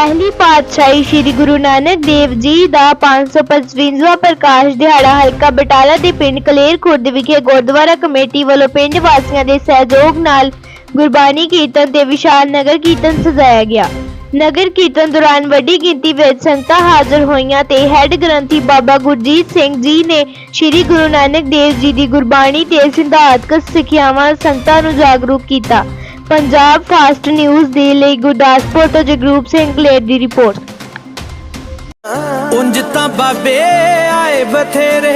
ਪਹਿਲੀ ਪਾਤਸ਼ਾਹੀ ਸ੍ਰੀ ਗੁਰੂ ਨਾਨਕ ਦੇਵ ਜੀ ਦਾ 555ਵਾਂ ਪ੍ਰਕਾਸ਼ ਦਿਹਾੜਾ ਹਲਕਾ ਬਟਾਲਾ ਦੇ ਪਿੰਡ ਕਲੇਰ ਖੁਰਦ ਵਿਖੇ ਗੁਰਦੁਆਰਾ ਕਮੇਟੀ ਵੱਲੋਂ ਪਿੰਡ ਵਾਸੀਆਂ ਦੇ ਸਹਿਯੋਗ ਨਾਲ ਗੁਰਬਾਣੀ ਕੀਰਤਨ ਤੇ ਵਿਸ਼ਾਲ ਨਗਰ ਕੀਰਤਨ ਸਜਾਇਆ ਗਿਆ। ਨਗਰ ਕੀਰਤਨ ਦੌਰਾਨ ਵੱਡੀ ਗਿਣਤੀ ਵਿੱਚ ਸੰਗਤਾਂ ਹਾਜ਼ਰ ਹੋਈਆਂ ਤੇ ਹੈੱਡ ਗ੍ਰੰਥੀ ਬਾਬਾ ਗੁਰਜੀਤ ਸਿੰਘ ਜੀ ਨੇ ਸ੍ਰੀ ਗੁਰੂ ਨਾਨਕ ਦੇਵ ਜੀ ਦੀ ਗੁਰਬਾਣੀ ਤੇ ਸਿਧਾਂਤਕ ਸਿੱਖਿਆਵਾਂ ਸੰਗਤਾਂ ਨੂੰ ਜਾਗਰੂਕ ਕੀਤਾ। ਪੰਜਾਬ ਫਾਸਟ ਨਿਊਜ਼ ਦੇ ਲਈ ਗੁਰਦਾਸਪੁਰ ਤੋਂ ਜਗਰੂਪ ਸਿੰਘ ਕਲੇਰ ਦੀ ਰਿਪੋਰਟ। ਉਂਝ ਤਾਂ ਬਾਬੇ ਆਏ ਬਥੇਰੇ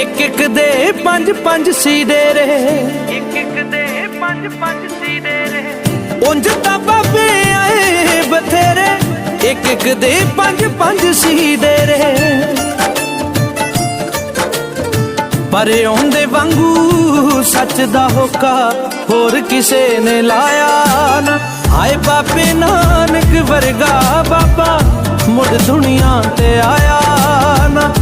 ਇੱਕ ਇੱਕ ਦੇ ਪੰਜ ਪੰਜ ਸੀ ਡੇਰੇ ਇੱਕ ਇੱਕ ਦੇ ਪੰਜ ਪੰਜ ਸੀ ਡੇਰੇ ਉਂਝ ਤਾਂ ਬਾਬੇ ਆਏ ਬਥੇਰੇ ਇੱਕ ਇੱਕ ਦੇ ਪੰਜ ਪੰਜ ਸੀ ਡੇਰੇ ਪਰ ਆਉਂਦੇ ਵਾਂਗੂ ਸੱਚ ਦਾ ਹੋਕਾ ਹੋਰ ਕਿਸੇ ਨੇ ਲਾਇਆ ਨਾ। ਆਏ ਬਾਬੇ ਨਾਨਕ ਵਰਗਾ ਬਾਬਾ ਮੁੜ ਦੁਨੀਆ ਤੇ ਆਇਆ ਨਾ।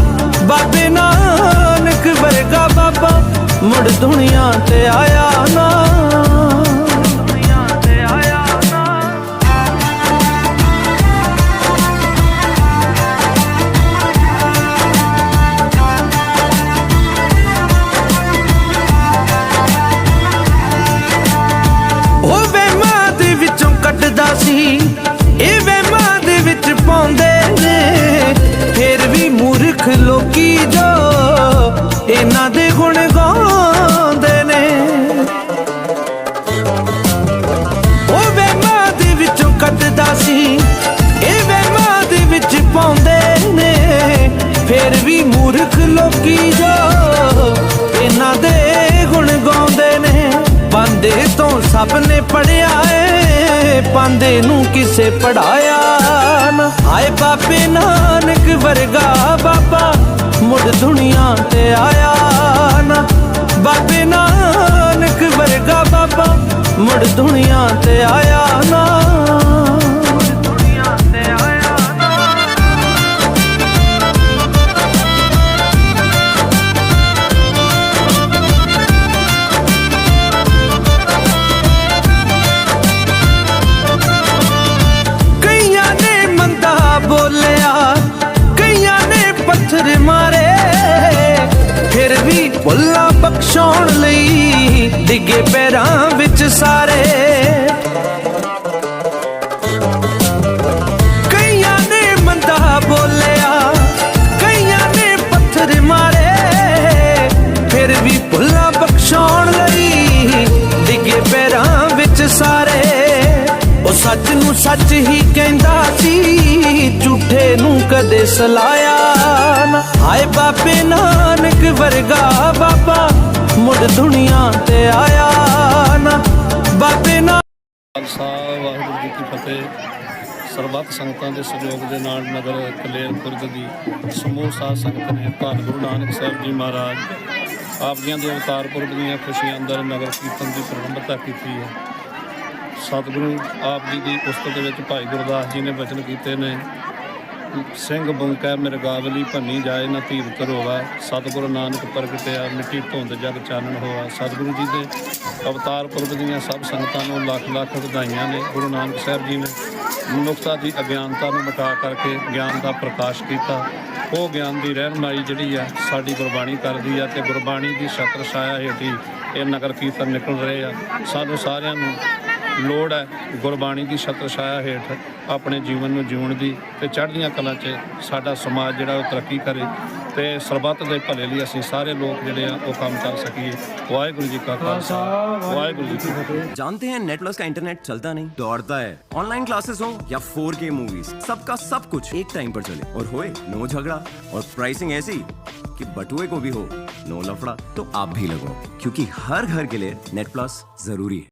ਬਾਬੇ ਨਾਨਕ ਵਰਗਾ ਬਾਬਾ ਮੁੜ ਦੁਨੀਆ ਤੇ ਆਇਆ ਨਾ। ਲੋਕੀ ਜੋ ਇਹਨਾਂ ਦੇ ਗੁਣ ਗਾਉਂਦੇ ਨੇ। ਉਹ ਵਹਿਮਾਂ ਦੇ ਵਿੱਚੋਂ ਕੱਟਦਾ ਸੀ, ਇਹ ਵਹਿਮਾਂ ਦੇ ਵਿੱਚ ਪਾਉਂਦੇ ਨੇ। ਫਿਰ ਵੀ ਮੂਰਖ ਲੋਕੀ ਜੋ ਇਹਨਾਂ ਦੇ ਗੁਣ ਗਾਉਂਦੇ ਨੇ। ਬੰਦੇ ਤੋਂ ਸਭ ਨੇ ਪੜਿਆ ਏ ਪਾਂਦੇ ਨੂੰ ਕਿਸੇ ਪੜਾਇਆ ਨਾ ਹਾਏ ਬਾਬੇ ਨਾਨਕ ਵਰਗਾ ਬਾਬਾ, ਮੁੜ ਦੁਨੀਆ ਤੇ ਆਇਆ ਨਾ। ਬਾਬੇ ਨਾਨਕ ਵਰਗਾ ਬਾਬਾ, ਮੁੜ ਦੁਨੀਆ ਤੇ ਆਇਆ ਨਾ। ਬਖਸ਼ਾਉਣ ਲਈ ਡਿੱਗੇ ਪੈਰਾਂ ਵਿੱਚ ਸਾਰੇ। ਕਈਆਂ ਨੇ ਮੰਦਾ ਬੋਲਿਆ, ਕਈਆਂ ਨੇ ਪੱਥਰ ਮਾਰੇ। ਫਿਰ ਵੀ ਭੁੱਲਾ ਬਖਸ਼ਾਉਣ ਲਈ ਡਿੱਗੇ ਪੈਰਾਂ ਵਿੱਚ ਸਾਰੇ। ਉਹ ਸੱਚ ਨੂੰ ਸੱਚ ਹੀ ਕਦੇ ਸਲਾਇਆ ਨਾ। ਹਾਏ ਬਾਬੇ ਨਾਨਕ ਵਰਗਾ ਬਾਬਾ, ਮੁੜ ਦੁਨੀਆ ਤੇ ਆਇਆ ਨਾ। ਬਾਬੇ ਨਾ ਖਾਲਸਾ, ਵਾਹਿਗੁਰੂ ਜੀ ਕੀ ਫਤਿਹ। ਸਰਬੱਤ ਸੰਗਤਾਂ ਦੇ ਸਹਿਯੋਗ ਦੇ ਨਾਲ ਨਗਰ ਕਲੇਰ ਖੁਰਦ ਦੀ ਸਮੂਹ ਸਾਧ ਸੰਗਤ ਨੇ ਧੰਨ ਗੁਰੂ ਨਾਨਕ ਸਾਹਿਬ ਜੀ ਮਹਾਰਾਜ, ਆਪ ਜੀਆਂ ਦੇ ਅਵਤਾਰ ਪੁਰਬ ਦੀਆਂ ਖੁਸ਼ੀਆਂ ਅੰਦਰ ਨਗਰ ਕੀਰਤਨ ਦੀ ਪ੍ਰਬੰਧਤਾ ਕੀਤੀ ਹੈ। ਸਤਿਗੁਰੂ ਆਪ ਜੀ ਦੀ ਉਸਤਤ ਦੇ ਵਿੱਚ ਭਾਈ ਗੁਰਦਾਸ ਜੀ ਨੇ ਬਚਨ ਕੀਤੇ ਨੇ। ਸਿੰਘ ਬੁੰਕੈ ਮਿਰਗਾਵਲੀ ਭੰਨੀ ਜਾਏ, ਨਾ ਧੀਰ ਧਰੋਵਾ ਸਤਿਗੁਰੂ ਨਾਨਕ ਪ੍ਰਗਟਿਆ ਮਿੱਟੀ ਧੁੰਦ ਜਗ ਚਾਨਣ ਹੋਆ ਸਤਿਗੁਰੂ ਜੀ ਦੇ ਅਵਤਾਰ ਪੁਰਬ ਦੀਆਂ ਸਭ ਸੰਗਤਾਂ ਨੂੰ ਲੱਖ ਲੱਖ ਵਧਾਈਆਂ ਨੇ। ਗੁਰੂ ਨਾਨਕ ਸਾਹਿਬ ਜੀ ਨੇ ਮਨੁੱਖਤਾ ਦੀ ਅਗਿਆਨਤਾ ਨੂੰ ਮਿਟਾ ਕਰਕੇ ਗਿਆਨ ਦਾ ਪ੍ਰਕਾਸ਼ ਕੀਤਾ। ਉਹ ਗਿਆਨ ਦੀ ਰਹਿਨਮਾਈ ਜਿਹੜੀ ਆ, ਸਾਡੀ ਗੁਰਬਾਣੀ ਕਰਦੀ ਆ ਤੇ ਗੁਰਬਾਣੀ ਦੀ ਛਤਰ ਛਾਇਆ ਹੇਠੀ ਇਹ ਨਗਰ ਕੀਰਤਨ ਨਿਕਲ ਰਹੇ ਆ। ਸਾਨੂੰ ਸਾਰਿਆਂ ਨੂੰ ਲੋੜ ਹੈ ਗੁਰਬਾਣੀ ਦੀ ਛਤਰ ਛਾਇਆ ਹੇਠ ਆਪਣੇ ਜੀਵਨ ਨੂੰ ਜਿਉਣ ਦੀ ਤੇ ਚੜ੍ਹਦੀਆਂ ਕਲਾਂ 'ਚ ਸਾਡਾ ਸਮਾਜ ਜਿਹੜਾ ਉਹ ਤਰੱਕੀ ਕਰੇ ਤੇ ਸਰਬੱਤ ਦੇ ਭਲੇ ਲਈ ਅਸੀਂ ਸਾਰੇ ਲੋਕ ਜਿਹੜੇ ਆ ਉਹ ਕੰਮ ਕਰ ਸਕੀਏ ਵਾਹਿਗੁਰੂ ਜੀ ਕਾ ਖਾਲਸਾ ਵਾਹਿਗੁਰੂ ਜੀ ਕੀ ਫਤਿਹ जानते हैं नेट प्लस का इंटरनेट चलता नहीं दौड़ता है ऑनलाइन क्लासेस हो या 4K मूवीज सबका सब कुछ एक टाइम पर चले और होए नो झगड़ा और प्राइसिंग ऐसी कि बटुए को भी हो नो लफड़ा तो आप भी लगो क्योंकि हर घर के लिए नेट प्लस जरूरी है